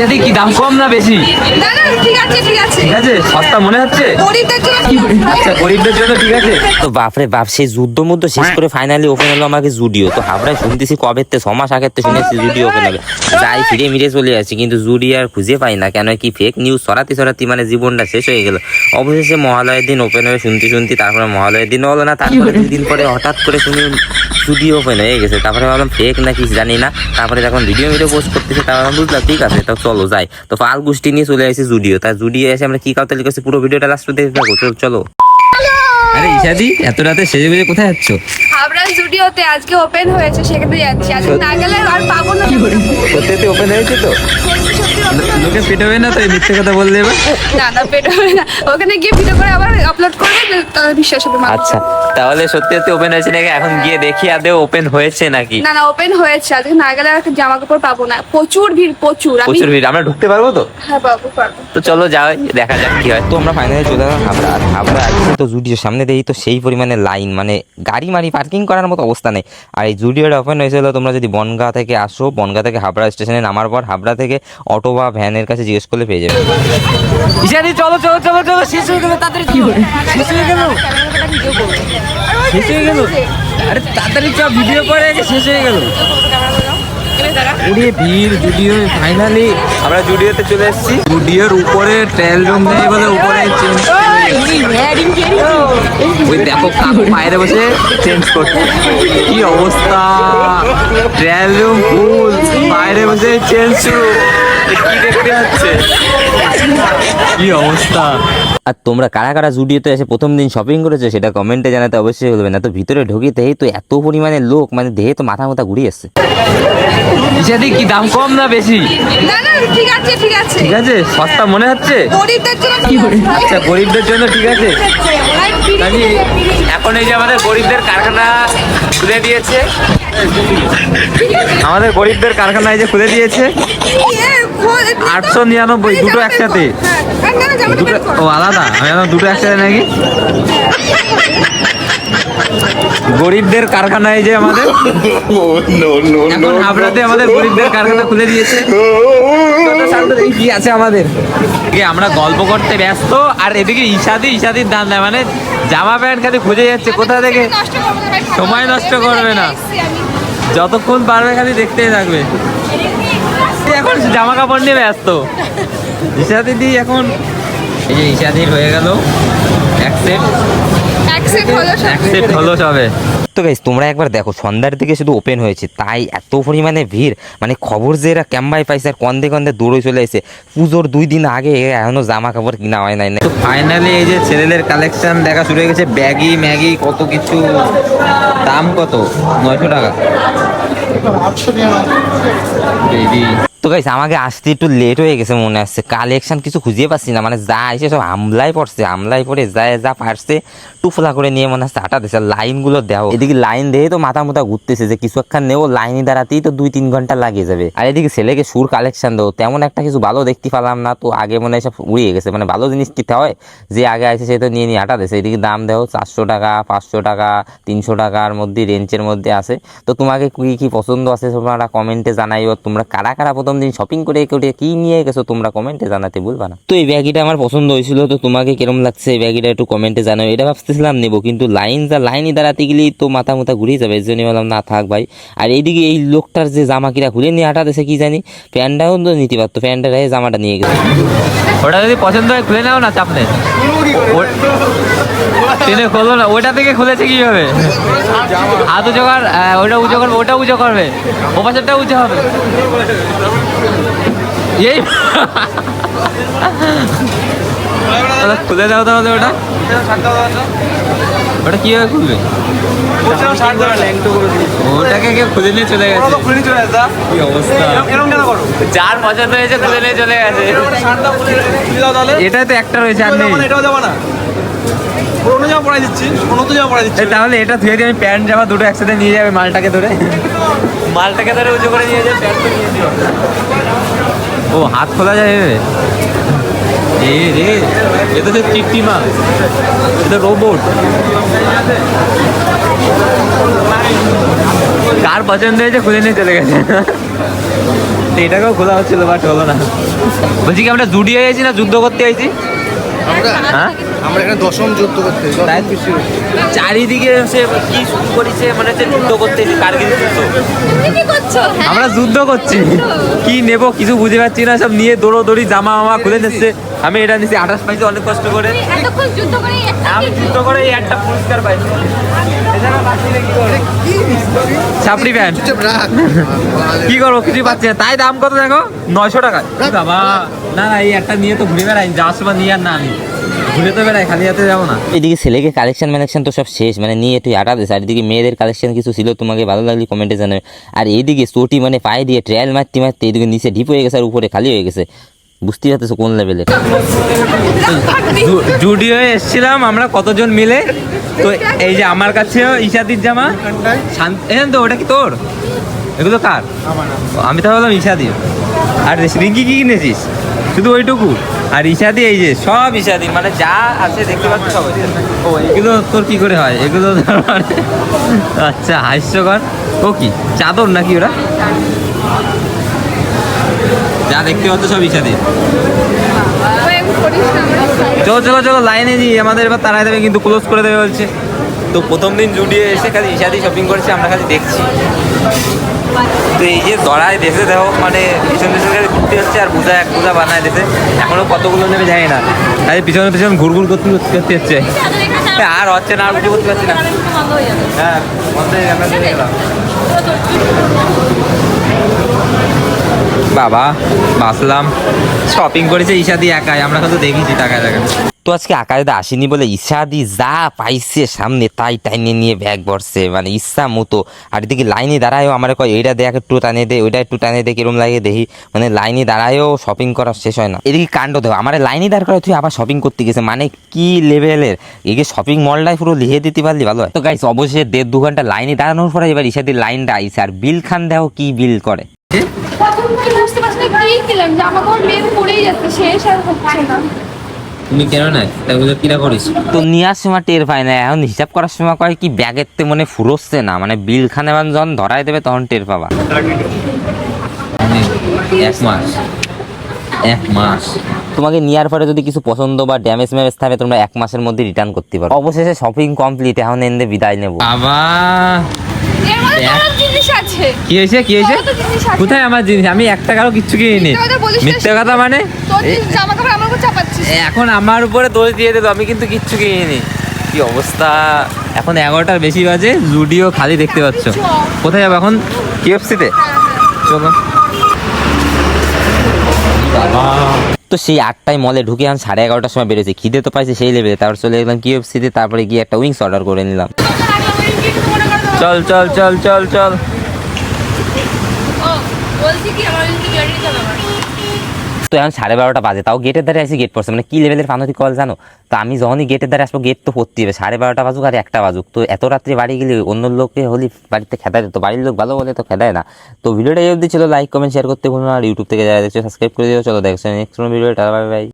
ইসাদি কি দাম কম না বেশি? না না ঠিক আছে ঠিক আছে। ঠিক আছে? সস্তা মনে হচ্ছে? গরিবদের জন্য আচ্ছা গরিবদের জন্য ঠিক আছে? তো বাপরে বাপ সেই যুদ্ধ মুদ্ধ শেষ করে ফাইনালি ওপেন হলো আমাকে জুডিও। তো হাবড়ায় শুনতেছি কবে তে ছমাস আগের তো শুনেছি জুডিও ওপেন হবে। যাই ফিরে মিরে চলে আসি কিন্তু জুডি আর খুঁজে পাই না। কেন কি ফেক নিউজ সরাতে সরাতে মানে জীবনটা শেষ হয়ে গেল। অবশেষে মহালয়ের দিন ওপেন হয়ে শুনতে শুনতে তারপরে মহালয়ের দিন হলো না তারপরে দুদিন পরে হঠাৎ করে শুনি জুডিও ওপেন হয়ে গেছে। তারপরে ভাবলাম ফেক নাকি জানি না। তারপরে যখন ভিডিও ভিডিও পোস্ট করতেছে তারপরে বুঝলাম ঠিক আছে তো চলো যাই। তো ফাল গোষ্ঠী নিয়ে চলে আসি জুডিও। তার জুডিও এসে আমরা কি কাউতালি করছি পুরো ভিডিওটা লাস্ট দেখতে থাকো চলো চলো। আরে ইসাদি এত রাতে সেজে বেজে কোথায় যাচ্ছ? হাবড়া জুডিওতে আজকে ওপেন হয়েছে সেখানে যাচ্ছি। আজকে না গেলে আর পাবো না। সত্যি ওপেন হয়েছে তো? লোকে পেটাবে না তো এই মিথ্যে কথা বললে এবার। না না পেট হবে না। ওখানে গিয়ে ভিডিও করে আবার আপলোড করবে তাহলে বিশ্বাস হবে আচ্ছা তাহলে সত্যি সত্যি ওপেন হয়েছে নাকি? এখন গিয়ে দেখি আদৌ ওপেন হয়েছে নাকি? না না ওপেন হয়েছে। আজকে না গেলে আর জামা কাপড় পাবো না। প্রচুর ভিড় প্রচুর। আমি প্রচুর ভিড়। আমরা ঢুকতে পারব তো? হ্যাঁ পাবো পাবো। তো চলো যাও দেখা যাক কি হয়। তো আমরা ফাইনালি চলে গেলাম হাবড়া আর হাবড়া তো জুডিওর সামনে দেখি তো সেই পরিমাণে লাইন মানে গাড়ি মারি পার্কিং করার মতো অবস্থা নেই। আর এই জুডিওটা ওপেন হয়েছিল তোমরা যদি বনগা থেকে আসো বনগা থেকে হাবড়া স্টেশনে নামার পর হাবড়া থেকে অটো বা ভ্যানের কাছে জিজ্ঞেস করলে পেয়ে যাবে। ইসাদি চলো চলো চলো চলো শেষ হয়ে গেল তাড়াতাড়ি কি শেষ হয়ে গেল। শেষ হয়ে গেল। আরে তাড়াতাড়ি চ ভিডিও করে আগে শেষ হয়ে গেল। ভিড় জুডিও ফাইনালি আমরা জুডিওতে চলে এসেছি। জুডিওর উপরে ট্রায়াল রুম নেই বলে উপরে চেঞ্জ ওই দেখো কাকু বাইরে বসে চেঞ্জ করছে কি অবস্থা? ট্রায়াল রুম ফুল বাইরে বসে চেঞ্জ শুরু। কি দেখতে যাচ্ছে কি অবস্থা আর তোমরা কারা কারা জুডিওতে এসে প্রথম দিন শপিং করেছ সেটা কমেন্টে জানাতে অবশ্যই বলবে না। তো ভিতরে ঢুকিতেই তো এত পরিমাণে লোক মানে দেহে তো মাথা মাথা ঘুরিয়ে এসছে ইসাদি কি দাম কম না বেশি? না না ঠিক আছে ঠিক আছে। ঠিক আছে সস্তা মনে হচ্ছে? গরিবদের জন্য আচ্ছা গরিবদের জন্য ঠিক আছে। কাজী এখন এই যে আমাদের গরিবদের কারখানা খুলে দিয়েছে। আমাদের গরিবদের কারখানা এই যে খুলে দিয়েছে। আটশো নিরানব্বই, দুটো একসাথে। ও, আলাদা? আমি দুটো একসাথে নাকি? গরিবদের কারখানা এই যে আমাদের। হাবড়াতে আমাদের গরিবদের কারখানা খুলে দিয়েছে। কি আছে আমাদের। আমরা গল্প করতে ব্যস্ত, আর এদিকে ইশাদি ইশাদির দান দেয় মানে জামা প্যান্ট খালি খুঁজে যাচ্ছে কোথা থেকে? সময় নষ্ট করবে না। যতক্ষণ পারবে খালি দেখতেই থাকবে। এখন জামা কাপড় নিয়ে ব্যস্ত। ঈশা দিদি এখন এই যে ইশাদির হয়ে গেল Accept হলো সবে। তো গাইস তোমরা একবার দেখো সন্ধ্যার দিকে শুধু ওপেন হয়েছে তাই এত পরিমাণে ভিড়। মানে খবর যে এরা ক্যাম্বাই পাইছে আর কন্দে কন্দে দৌড়ে চলে এসে পুজোর দুই দিন আগে এখনও জামা কাপড় কিনা হয় নাই। না তো ফাইনালি এই যে ছেলেদের কালেকশন দেখা শুরু হয়ে গেছে ব্যাগি ম্যাগি কত কিছু দাম কত? নয়শো টাকা। তো গাইস আমাকে আসতে একটু লেট হয়ে গেছে, মনে আসছে। কালেকশন কিছু খুঁজে পাচ্ছি না মানে যা এসে সব হামলাই পড়ছে হামলাই পড়ে যায় যা পারছে, টুফলা করে নিয়ে মনে হচ্ছে আটা দিচ্ছে লাইনগুলো দেও। এদিকে লাইন দিয়ে তো মাথা মুথা ঘুরতেছে যে কিছু একটা নেব লাইনে দাঁড়াতেই তো দুই তিন ঘণ্টা লাগিয়ে যাবে। আর এদিকে ছেলেকে সুর কালেকশন দেও, তেমন একটা কিছু ভালো দেখতে পেলাম না, তো আগে মনে হয় সব উড়িয়ে গেছে। মানে ভালো জিনিস কিনতে হয়, যে আগে আছে সে তো নিয়ে নিয়ে আটা দিচ্ছে এদিকে দাম দেও চারশো টাকা, পাঁচশো টাকা, তিনশো টাকার মধ্যে রেঞ্জের মধ্যে আছে। তো তোমাকে কি কি পছন্দ আছে, তোমরা কমেন্টে জানাইও, তোমরা কারা কারা দিন শপিং করে করে কি নিয়ে গেছো তোমরা কমেন্টে জানাতে ভুলবা না। তো এই ব্যাগিটা আমার পছন্দ হয়েছিল তো তোমাকে কিরম লাগছে এই ব্যাগিটা একটু কমেন্টে জানাও। এটা ভাবতেছিলাম নেব কিন্তু লাইন যা লাইনই দাঁড়াতে গেলেই তো মাথা মুথা ঘুরিয়ে যাবে এই জন্য বললাম না থাক ভাই। আর এইদিকে এই লোকটার যে জামা কিরা ঘুরে নিয়ে আটা দেশে কি জানি? প্যান্টটাও তো নিতে পারতো প্যান্টটা রেখে জামাটা নিয়ে গেছে। ওটা যদি পছন্দ হয় খুলে নাও না চাপ নেই টেনে খোলো না ওটা থেকে খুলেছে কীভাবে? হাত উঁচু কর ওটা উঁচু করবে ওটা উঁচু করবে। ও পাশেরটা উঁচু হবে। এই খুলে দাও তাহলে ওটা? ওটা কীভাবে খুলবে? ওটাকে কেউ খুলে নিয়ে চলে গেছে। কি অবস্থা? যার পছন্দ হয়েছে খুলে নিয়ে চলে গেছে। এটা তো একটা রয়েছে আর নেই। এই তাহলে এটা ধুয়ে দিয়ে আমি প্যান্ট জামা দুটো একসাথে নিয়ে যাবে মালটাকে ধরে। মালটাকে ধরে উঁচু করে নিয়ে যাবে প্যান্ট নিয়ে যাবে। ও হাত খোলা যায়? এ রে এ তো চিপটি মাল এটা রোবট কার পছন্দ হয়েছে খুলে নিয়ে চলে গেছে। এটাকেও খোলা হচ্ছিল বাট হলো না। বলছি কি আমরা জুডিও আইছি না যুদ্ধ করতে আইছি হ্যাঁ? আমরা এখানে দশম যুদ্ধ করতে চারিদিকে সে কি শুরু করেছে? মানে হচ্ছে যুদ্ধ করতে যুদ্ধ? হ্যাঁ? আমরা যুদ্ধ করছি। কি নেব কিছু বুঝে পাচ্ছি না সব নিয়ে দৌড়ো দৌড়ি জামা মামা খুলে নিচ্ছে। আমি এটা নিচ্ছি আঠাশ পাইছি অনেক কষ্ট করে। তুমি এতক্ষণ যুদ্ধ করে একটা আমি যুদ্ধ করে এই একটা পুরস্কার পাইছি? ছাপড়ি প্যান্ট। কি করব কিছু পাচ্ছি না। তাই দাম কত দেখো? নয়শো টাকা। বাবা না না এই একটা নিয়ে তো ঘুরে বেড়াই যাওয়ার সময় নিয়ে আর না আমি ঘুরে তো বেড়াই খালি হাতে যাব না। এদিকে ছেলেকে কালেকশন ম্যালেকশন তো সব শেষ মানে নিয়ে তুই আটা দিস আর এদিকে মেয়েদের কালেকশন কিছু ছিল তোমাকে ভালো লাগলে কমেন্টে জানাবে। আর এইদিকে চটি মানে পায়ে দিয়ে ট্রায়াল মারতে মারতে এদিকে নিচে ঢিপ হয়ে গেছে আর উপরে খালি হয়ে গেছে। বুঝতেই পারতেছো কোন লেভেলের জু- জুডিও এসেছিলাম আমরা কতজন মিলে? তো এই যে আমার কাছেও ইশাদির জামা। শান্ত এখান তো ওটা কি তোর? এগুলো কার? আমি তো ভাবলাম ইশাদি আর রিঙ্কি কি কিনেছিস? শুধু ওইটুকু? আর ইশাদি এই যে সব ইশাদি মানে যা আছে দেখতে পাচ্ছি সব ও এগুলো তোর কি করে হয়? এগুলো মানে আচ্ছা হাস্যকর। ও কি চাদর নাকি ওরা? যা দেখতে পাচ্ছ সব ইশাদি চলো চলো চলো লাইনে দিই আমাদের এবার তাড়াই দেবে কিন্তু ক্লোজ করে দেবে বলছে। তো প্রথম দিন জুডিয়ে এসে খালি ইশাদি শপিং করেছে, আমরা খালি দেখছি। তো এই যে দড়ায় দেশে দেখো মানে পিছন পিছন খালি ঘুরতে হচ্ছে আর বোঝা এক বোঝা বানায় দেশে এখনও কতগুলো নেবে জানি না। খালি পিছনে পিছন ঘুর ঘুর করতে করতে হচ্ছে। আর হচ্ছে না, আর কিছু করতে পারছি না। হ্যাঁ বাবা বাসলাম শপিং করেছে ঈশাদি একাই, আমরা কিন্তু দেখেছি টাকায় টাকা তো আজকে আকাশে আসেনি বলে ইচ্ছাদি যা পাইছে সামনে, তাই টাইনে নিয়ে ব্যাগ ভরছে। মানে ইচ্ছা মতো। আর এদিকে লাইনে দাঁড়ায়ও আমার কয় এইটা দেখ একটু টানে দে ওইটা একটু টানে দে, কিরম লাগে দেখি। মানে লাইনে দাঁড়ায়ও শপিং করা শেষ হয় না। এদিকে কাণ্ড দেবো আমার লাইনে দাঁড় করে তুই আবার শপিং করতে গেছে। মানে কি লেভেলের এগে শপিং মলটাই পুরো লিখে দিতে পারলি, ভালো তো গাইস অবশ্যই দেড় দু ঘণ্টা লাইনে দাঁড়ানোর পরে এবার ইসাদির লাইনটা আইছে। আর বিল খান দেও কি বিল করে। বুঝতে পারছি না, কি জামা কাপড় মেয়ে যাচ্ছে, শেষ আর হচ্ছে না। তুমি কেন নাই? তাগুলো কিরা করিস? তো নেওয়ার সময় টের পায় না। এখন হিসাব করার সময় কয় কি ব্যাগের তে মনে ফুরোচ্ছে না। মানে বিল খানে মানে যখন ধরাই দেবে তখন টের পাবা। এক মাস। এক মাস। তোমাকে নেওয়ার পরে যদি কিছু পছন্দ বা ড্যামেজ ম্যামেজ থাকে তোমরা এক মাসের মধ্যে রিটার্ন করতে পারো। অবশেষে শপিং কমপ্লিট এখন এনে বিদায় নেব। বাবা! কি হয়েছে কি হয়েছে। কোথায় আমার জিনিস? আমি এক টাকারও কিচ্ছু কিনিনি মিথ্যে কথা মানে? এখন আমার উপরে দোষ দিয়ে দিল আমি কিন্তু কিচ্ছু কিনিনি কি অবস্থা? এখন এগারোটার বেশি বাজে জুডিও খালি দেখতে পাচ্ছ। কোথায় যাব এখন? কেএফসিতে চলো। তো সেই আটটায় মলে ঢুকে এখন সাড়ে এগারোটার সময় বেরোছে খিদে তো পাইছে সেই লেভেলে তারপর চলে গেলাম কিএফসিতে তারপরে গিয়ে একটা উইংস অর্ডার করে নিলাম। চল চল চল চল চল। তো এখন সাড়ে বারোটা বাজে, তাও গেটের ধারে আসি গেট পড়ছে। মানে কি লেভেলের ফানতি কল জানো? তো আমি যখনই গেটের ধারে আসব গেট তো পড়তে হবে। সাড়ে বারোটা বাজুক আর একটা বাজুক। তো এত রাত্রে বাড়ি গেলে অন্য লোকে হলে বাড়িতে খেদায় তো, বাড়ির লোক ভালো বলে তো খেদায় না। তো ভিডিওটা এই অবধি ছিল। লাইক কমেন্ট শেয়ার করতে ভুলো না। আর ইউটিউব থেকে যারা দেখছ সাবস্ক্রাইব করে দিও। চলো দেখছ নেক্সট ভিডিওটা বাই বাই